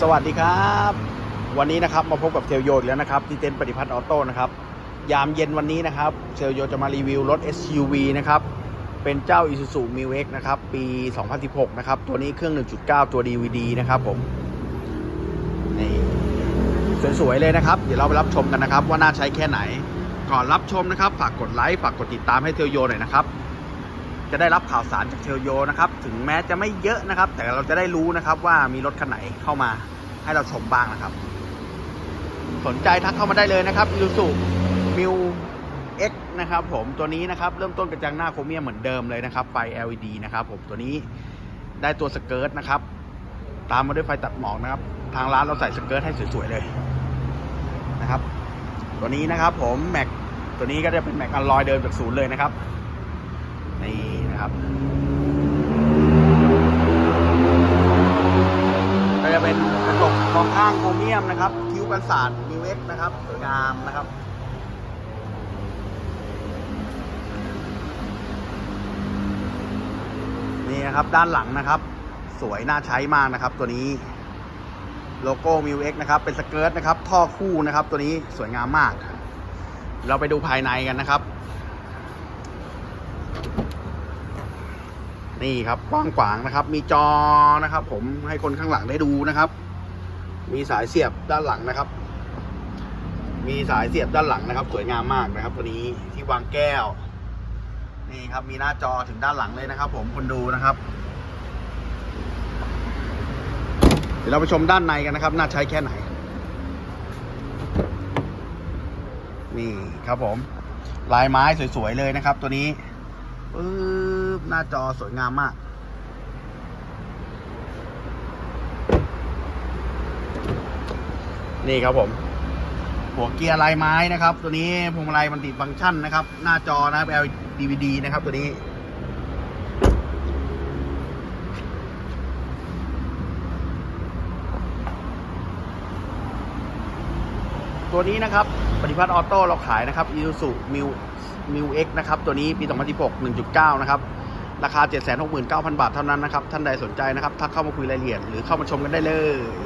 สวัสดีครับ วันนี้นะครับมาพบกับเทลโยกแล้วนะครับ ที่เต็นท์ปฏิพัฒน์ออโต้นะครับ ยามเย็นวันนี้นะครับเทลโยจะมารีวิวรถ SUV นะครับ เป็นเจ้า Isuzu m i w x นะครับ ปี 2016 นะครับ ตัวนี้เครื่อง 1.9 ตัว DVD นะครับผม นี่สวยๆเลยนะครับ เดี๋ยวเราไปรับชมกันนะครับ ว่าน่าใช้แค่ไหน ก่อนรับชมนะครับ ฝากกดไลค์ฝากกดติดตามให้เทลโยหน่อยนะครับ จะได้รับข่าวสารจากเทลโยนะครับ ถึงแม้จะไม่เยอะนะครับ แต่เราจะได้รู้นะครับว่ามีรถคันไหนเข้ามาให้เราชมบ้างนะครับ สนใจทักเข้ามาได้เลยนะครับ Isuzu m i w X นะครับผมตัวนี้นะครับเริ่มต้นกระจังหน้าโครเมียเหมือนเดิมเลยนะครับ ไฟ LED นะครับผมตัวนี้ได้ตัวสเกิร์ตนะครับ ตามมาด้วยไฟตัดหมอกนะครับ ทางร้านเราใส่สเกิร์ตให้สวยๆเลยนะครับ ตัวนี้นะครับผมแม็กตัวนี้ก็จะเป็นแม็กอลลอยเดิมจากศูนย์เลยนะครับ นี่นะครับก็จะเป็นกระจกมองข้างโครเมียมนะครับ คิ้วกันศาสตร์มิวเอ็กนะครับสวยงามนะครับนี่นะครับด้านหลังนะครับ สวยน่าใช้มากนะครับ ตัวนี้โลโก้มิวเอ็กนะครับ เป็นสเกิร์ตนะครับ ท่อคู่นะครับ ตัวนี้สวยงามมาก เราไปดูภายในกันนะครับ นี่ครับกว้างขวางนะครับ มีจอนะครับ ผมให้คนข้างหลังได้ดูนะครับ มีสายเสียบด้านหลังนะครับ มีสายเสียบด้านหลังนะครับ สวยงามมากนะครับตัวนี้ที่วางแก้ว นี่ครับมีหน้าจอถึงด้านหลังเลยนะครับ ผมคนดูนะครับ เดี๋ยวเราไปชมด้านในกันนะครับ น่าใช้แค่ไหน นี่ครับผม ลายไม้สวยๆเลยนะครับ ตัวนี้ ปึ๊บหน้าจอสวยงามมากนี่ครับผม หัวเกียร์ลายไม้นะครับ ตัวนี้พวงมาลัยมันติดฟังก์ชันนะครับ หน้าจอนะครับ LDVD นะครับตัวนี้ ตัวนี้นะครับปฏิพัฒน์ออโต้เราขายนะครับ Isuzu Mu Mu X นะครับ ตัวนี้ปี 2016 1.9 นะครับ ราคา 769,000 บาทเท่านั้นนะครับ ท่านใดสนใจนะครับ ทักเข้ามาคุยรายละเอียด หรือเข้ามาชมกันได้เลย